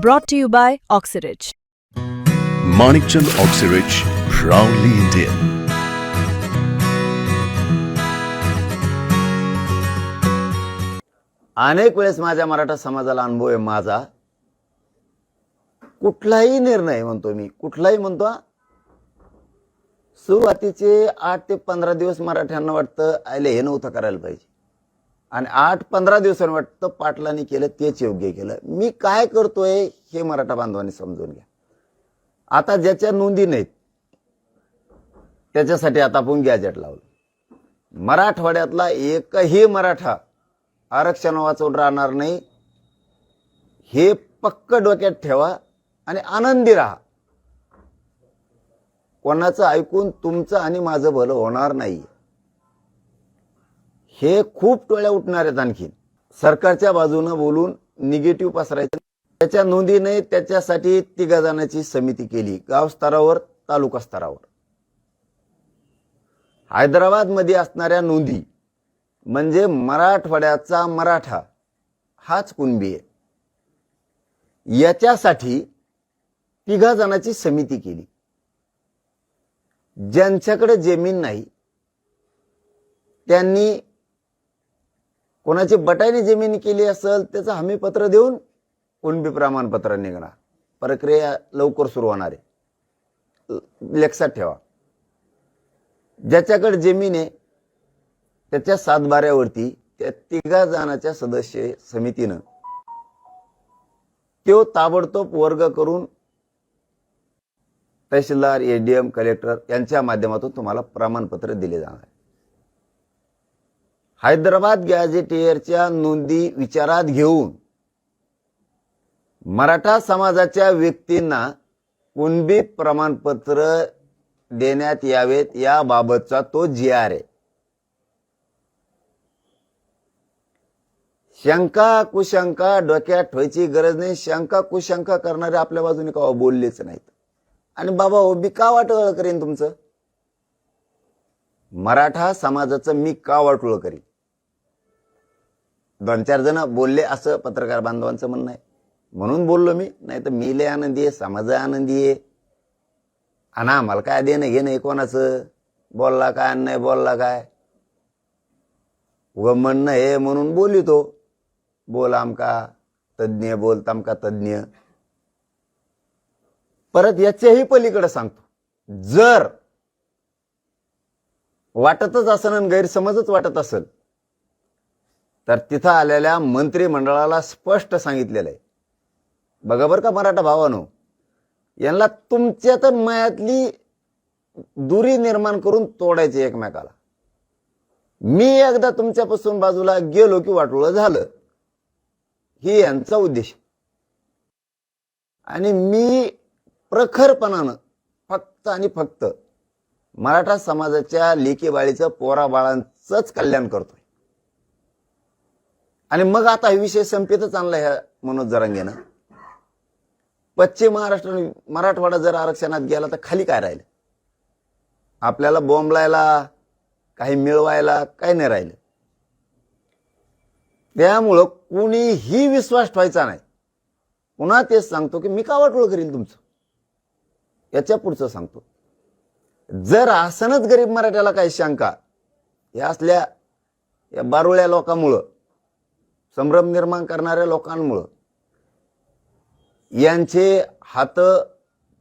Brought to you by Oxyridge. Manikchand Oxyrich, proudly Indian. अनेक वेळेस माझ्या मराठा समाजाला अनुभव आहे माझा कुठलाही निर्णय म्हणतो मी कुठलाही म्हणतो. सुरुवातीचे आठ ते पंधरा दिवस मराठ्यांना वाटतं आयले हे नव्हतं करायला पाहिजे आणि आठ पंधरा दिवसांनी वाटतं पाटलांनी केलं तेच योग्य केलं. मी काय करतोय हे मराठा बांधवांनी समजून घ्या. आता ज्याच्या नोंदी नाहीत त्याच्यासाठी आता आपण गॅजेट लावलं. मराठवाड्यातला एकही मराठा आरक्षण वाचवून राहणार नाही. हे पक्क डोक्यात ठेवा आणि आनंदी राहा. कोणाचं ऐकून तुमचं आणि माझं भलं होणार नाही. हे खूप टोळ्या उठणार आहेत आणखी सरकारच्या बाजूनं बोलून निगेटिव्ह पसरायचं. त्याच्या नोंदीने त्याच्यासाठी तिघा जणांची समिती केली गाव स्तरावर तालुका स्तरावर. हैदराबादमध्ये असणाऱ्या नोंदी म्हणजे मराठवाड्याचा मराठा हाच कुणबी आहे. याच्यासाठी तिघा जणांची समिती केली. ज्यांच्याकडे जमीन नाही त्यांनी कोणाची बटाईने जमीन केली असेल त्याचं हमीपत्र देऊन कुणबी प्रमाणपत्र निघणार. प्रक्रिया लवकर सुरू होणार आहे. लक्षात ठेवा. ज्याच्याकडे जमीन आहे त्याच्या सातबाऱ्यावरती त्या तिघा जणाच्या सदस्य समितीनं तो ताबडतोब वर्ग करून तहसीलदार एडीएम कलेक्टर यांच्या माध्यमातून तुम्हाला प्रमाणपत्र दिले जाणार आहे. हैदराबाद गॅझेटियरच्या नोंदी विचारात घेऊन मराठा समाजाच्या व्यक्तींना कुणबी प्रमाणपत्र देण्यात यावेत याबाबतचा तो जी आर आहे शंका कुशंका डोक्यात ठेवायची गरज नाही. शंका कुशंका करणारे आपल्या बाजूने का बोललेच नाहीत. आणि बाबा हो, मी का वाटोळ करीन तुमचं? मराठा समाजाचं मी का वाटोळ करीन? दोन चार जण बोलले असं पत्रकार बांधवांचं म्हणणं आहे. म्हणून बोललो मी नाही तर मी लय आनंदी आहे समाज आनंदी आहे. आणि आम्हाला काय देणं घेणं आहे कोणाचं? बोलला काय आणि नाही बोलला काय? व म्हणणं हे म्हणून बोलितो बोल आमका तज्ज्ञ बोल तमका तज्ज्ञ. परत याच्याही पलीकडे सांगतो. जर वाटतच असेल आणि गैरसमजच वाटत असेल तर तिथं आलेल्या मंत्रिमंडळाला स्पष्ट सांगितलेलं आहे. बघा बरं का मराठा भावानो यांना तुमच्या तर मयातली दुरी निर्माण करून तोडायची एकमेकाला. मी एकदा तुमच्यापासून बाजूला गेलो की वाटोळं झालं. ही यांचा उद्देश. आणि मी प्रखरपणानं फक्त आणि फक्त मराठा समाजाच्या लेकी बाळीचं पोरा कल्याण करतो. आणि मग आता हे विषय संपेतच आणला ह्या मनोज जरांगेनं. पश्चिम महाराष्ट्र मराठवाडा जर आरक्षणात गेला तर खाली काय राहिलं? आपल्याला बॉम्बलायला काही मिळवायला काही नाही राहिलं. त्यामुळं कुणीही विश्वास ठेवायचा नाही. पुन्हा तेच सांगतो की मी का वाटोळ करीन तुमचं? याच्या पुढचं सांगतो. जर असनच गरीब मराठ्याला काही शंका या असल्या या बारुळ्या लोकांमुळं संभ्रम निर्माण करणाऱ्या लोकांमुळं. यांचे हात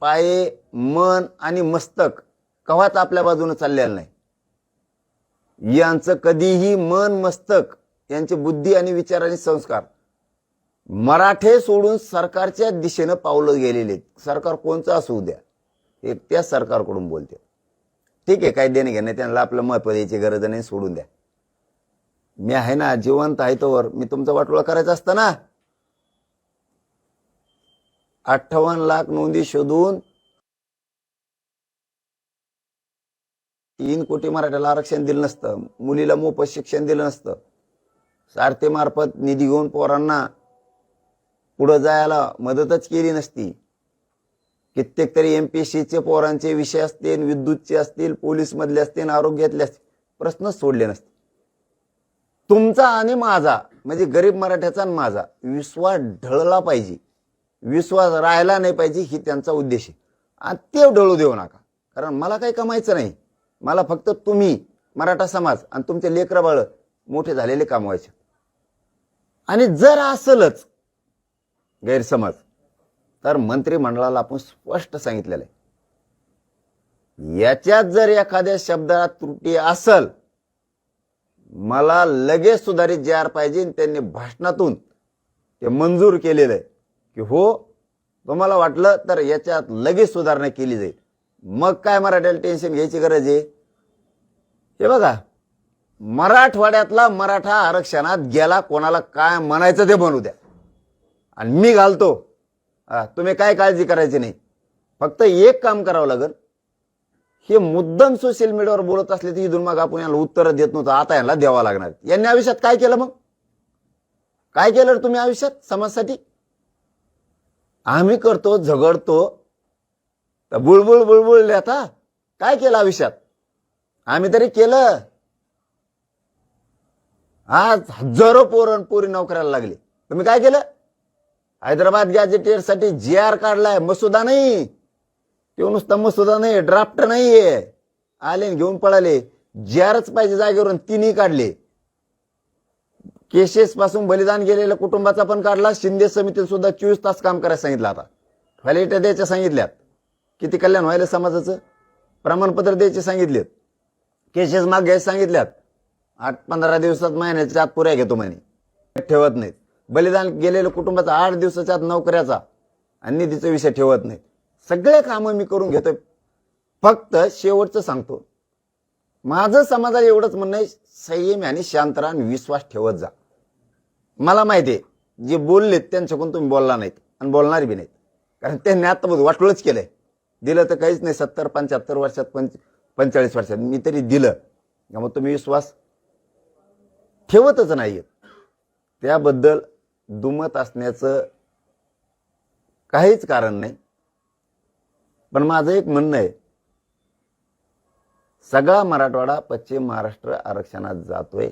पाये मन आणि मस्तक कवाच आपल्या बाजूने चाललेलं नाही. यांचं कधीही मन मस्तक यांची बुद्धी आणि विचार आणि संस्कार मराठे सोडून सरकारच्या दिशेनं पावलं गेलेले आहेत. सरकार कोणचं असू द्या हे त्या सरकारकडून बोलते. ठीक आहे काय देणे घेणे त्यांना आपलं महत्त्व द्यायची गरज नाही सोडून द्या. मी आहे ना जिवंत आहे तोवर. मी तुमचा वाटोळा करायचा असतं ना. अठ्ठावन्न लाख नोंदी शोधून तीन कोटी मराठ्याला आरक्षण दिलं नसतं. मुलीला मोफत शिक्षण दिलं नसतं. सारथीमार्फत निधी घेऊन पोरांना पुढं जायला मदतच केली नसती. कित्येक तरी एम पी एस सीचे पोरांचे विषय असतील विद्युतचे असतील पोलीस मधले असतील आरोग्यातले असतील प्रश्नच सोडले नसते. तुमचा आणि माझा म्हणजे गरीब मराठ्याचा आणि माझा विश्वास ढळला पाहिजे. विश्वास राहायला नाही पाहिजे ही त्यांचा उद्देश आहे. आणि ते ढळू देऊ नका. कारण मला काही कमायचं नाही. मला फक्त तुम्ही मराठा समाज आणि तुमचे लेकरं बाळ मोठे झालेले कमवायचे. आणि जर असलच गैरसमज तर मंत्रिमंडळाला आपण स्पष्ट सांगितलेलं आहे. याच्यात जर एखाद्या शब्दात त्रुटी असल मला लगेच सुधारित जे आर पाहिजे त्यांनी भाषणातून ते मंजूर केलेलं आहे. की हो तुम्हाला वाटलं तर याच्यात लगेच सुधारणा केली जाईल. मग काय मराठ्याला टेन्शन घ्यायची गरज आहे? हे बघा मराठवाड्यातला मराठा आरक्षणात गेला कोणाला काय म्हणायचं ते म्हणू द्या. आणि मी घालतो. तुम्ही काय काळजी करायची नाही. फक्त एक काम करावं लागेल. हे मुद्दम सोशल मीडियावर बोलत असले तर इथून मग आपण यांना उत्तर देत नव्हतं. आता यांना द्यावा लागणार. यांनी आयुष्यात काय केलं मग? काय केलं तुम्ही आयुष्यात समाजासाठी? आम्ही करतो झगडतो. तर बुळबुळ बुळबुळ आता. काय केलं आयुष्यात? आम्ही तरी केलं. आज हजारो पोरण पोरी नोकऱ्याला लागले. तुम्ही काय केलं? हैदराबाद गॅजेटियरसाठी जी आर काढलाय मसुदा नाही. तो नुसता मसुदा नाही ड्राफ्ट नाहीये. आले घेऊन पळाले. जी पाहिजे जागेवरून तिन्ही काढले. केसेस पासून बलिदान गेलेल्या कुटुंबाचा पण काढला. शिंदे समितीने सुद्धा चोवीस तास काम करायला सांगितलं आता. व्हॅलिडिटी द्यायच्या सांगितल्यात. किती कल्याण व्हायला समाजाचं? प्रमाणपत्र द्यायचे सांगितलेत. केसेस माग घ्यायचे सांगितल्यात. आठ पंधरा दिवसात महिन्याच्या आत पुऱ्या घेतो म्हणे. ठेवत नाहीत. बलिदान गेलेल्या कुटुंबाचा आठ दिवसाच्या आत नोकऱ्याचा आणि निधीचा विषय ठेवत नाहीत. सगळे कामं मी करून घेतो फक्त शेवटचं सांगतो. माझं समाजाला एवढंच म्हणणं आहे संयम आणि शांत विश्वास ठेवत जा. मला माहिती आहे जे बोललेत त्यांच्याकडून तुम्ही बोलला नाहीत आणि बोलणार बी नाहीत. कारण त्यांनी आता बघ वाटोळच केलंय. दिलं तर काहीच नाही सत्तर पंच्याहत्तर वर्षात पंच पंचेचाळीस वर्षात. मी तरी दिलं. मग तुम्ही विश्वास ठेवतच नाही त्याबद्दल दुमत असण्याचं काहीच कारण नाही. पण माझं एक म्हणणं आहे. सगळा मराठवाडा पश्चिम महाराष्ट्र आरक्षणात जातोय.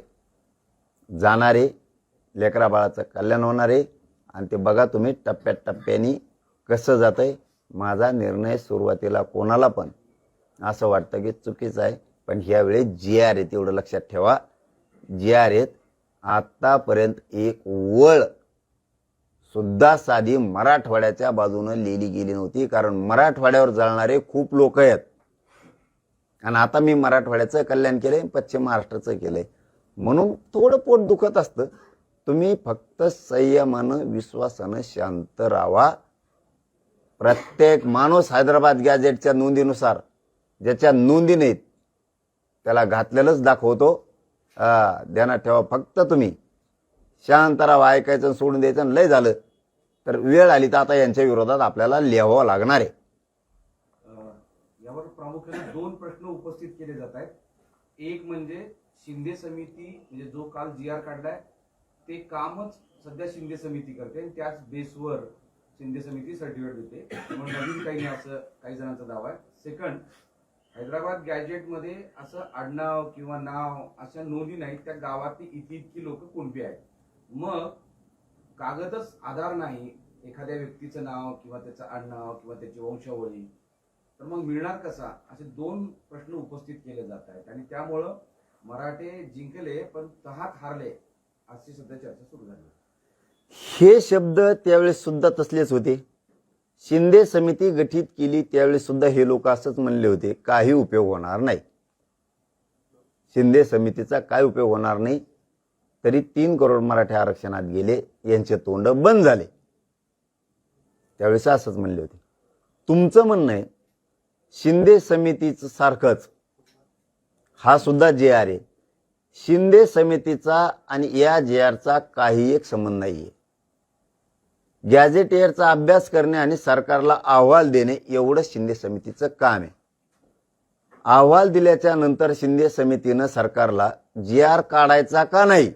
जाणारे लेकरा बाळाचं कल्याण होणार आहे. आणि ते बघा तुम्ही टप्प्यात टप्प्यानी कसं जातंय. माझा निर्णय सुरुवातीला कोणाला पण असं वाटतं की चुकीचं आहे. पण ह्यावेळी जी आर आहेत एवढं लक्षात ठेवा. जी आर आहेत आत्तापर्यंत एक वळ सुद्धा साधी मराठवाड्याच्या बाजूनं लिहिली गेली नव्हती कारण मराठवाड्यावर जळणारे खूप लोक आहेत. आणि आता मी मराठवाड्याचं कल्याण केलंय पश्चिम महाराष्ट्राचं केलंय. म्हणून थोडं पोट दुखत असतं. तुम्ही फक्त संयमानं विश्वासानं शांत राहा. प्रत्येक माणूस हैदराबाद गॅजेटच्या नोंदीनुसार ज्याच्या नोंदी नाहीत त्याला घातलेलंच दाखवतो. ध्यानात ठेवा फक्त तुम्ही. शांत राहा ऐकायचं सोडून द्यायचं आणि लय झालं. तर वेळ आली तर आता यांच्या विरोधात आपल्याला लिहावं लागणार आहे. यावर प्रामुख्याने दोन प्रश्न उपस्थित केले जात आहेत. एक म्हणजे शिंदे समिती म्हणजे जो काल जी आर काढलाय ते कामच सध्या शिंदे समिती करते आणि त्याच बेसवर शिंदे समिती सर्टिफिकेट देते. म्हणून नवीन काही नाही असं काही जणांचा दावा आहे. सेकंड हैदराबाद गॅजेटमध्ये असं आडनाव किंवा नाव अशा नोंदी नाहीत. त्या गावातली इतकी इतकी लोक कोणती आहेत. मग कागदच आधार नाही एखाद्या व्यक्तीचं नाव किंवा त्याचं आडनाव किंवा त्याची वंशावळी तर मग मिळणार कसा? असे दोन प्रश्न उपस्थित केले जात आहेत. आणि त्यामुळं मराठे जिंकले पण तहात हारले अशी सध्या चर्चा सुरू झाली. हे शब्द त्यावेळेस सुद्धा तसलेच होते. शिंदे समिती गठीत केली त्यावेळेस सुद्धा हे लोक असंच म्हणले होते काही उपयोग होणार नाही. शिंदे समितीचा काय उपयोग होणार नाही? तरी तीन करोड मराठी आरक्षणात गेले यांचे तोंड बंद झाले. त्यावेळेस असंच म्हणले होते. तुमचं म्हणणं आहे शिंदे समितीचं सारखंच हा सुद्धा जे आर आहे शिंदे समितीचा आणि या जे आरचा काही एक संबंध नाही आहे गॅझेटियरचा अभ्यास करणे आणि सरकारला अहवाल देणे एवढं शिंदे समितीचं काम आहे. अहवाल दिल्याच्या नंतर शिंदे समितीनं सरकारला जी आर काढायचा का नाही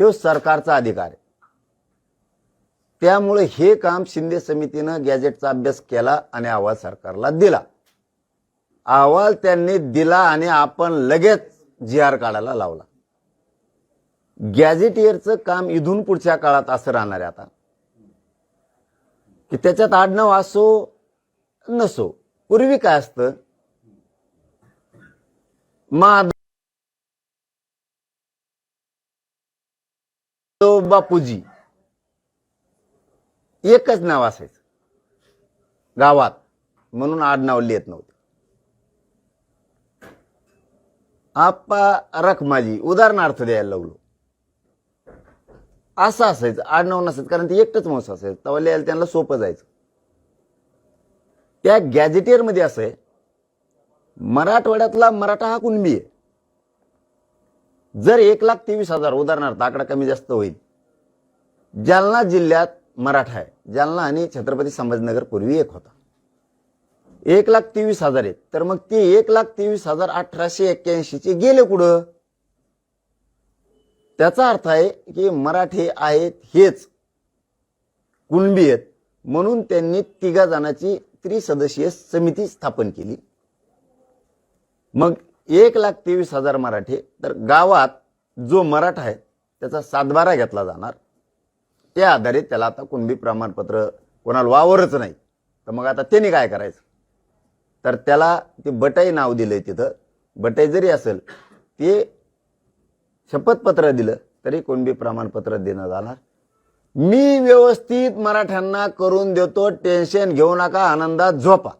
हे सरकारचा अधिकार आहे. त्यामुळे हे काम शिंदे समितीनं गॅजेटचा अभ्यास केला आणि अहवाल सरकारला दिला. अहवाल त्यांनी दिला आणि आपण लगेच जी आर काढायला लावला. गॅझेटियरचं काम इथून पुढच्या काळात असं राहणार आहे आता. की त्याच्यात आडनाव असो नसो पूर्वी काय असतं? मा बापूजी. एकच नाव असायचं. गावात. म्हणून आडनाव लिहित नव्हतं. आप्पा रखमाजी उदाहरणार्थ द्यायला लागलो. असं असायचं. आडनाव नसायचं. कारण ते एकटंच माणूस असायचं. तेव्हा लिहायला त्यांना सोपं जायचं. त्या गॅजेटियरमध्ये असं आहे. मराठवाड्यातला मराठा हा कुणबी आहे? जर एक लाख तेवीस हजार उदाहरणार्थ आकडा कमी जास्त होईल. जालना जिल्ह्यात मराठा आहे. जालना आणि छत्रपती संभाजीनगर पूर्वी एक होता. एक लाख तेवीस हजार आहेत. तर मग ते एक लाख तेवीस हजार अठराशे एक्क्याऐंशीचे गेले कुठं? त्याचा अर्थ आहे की मराठे आहेत हेच. कुणबी आहेत. म्हणून त्यांनी तिघा जणांची त्रिसदस्यीय समिती स्थापन केली. मग एक लाख तेवीस हजार मराठे. तर गावात जो मराठा आहे त्याचा सातबारा घेतला जाणार. त्या आधारे त्याला आता कुणबी प्रमाणपत्र कोणाला वावरच नाही. तर मग आता त्यांनी काय करायचं? तर त्याला ते बटाई नाव दिलंय तिथं. बटाई जरी असेल ते शपथपत्र दिलं तरी कुणबी प्रमाणपत्र देणं जाणार. मी व्यवस्थित मराठ्यांना करून देतो टेन्शन घेऊ नका आनंदात झोपा.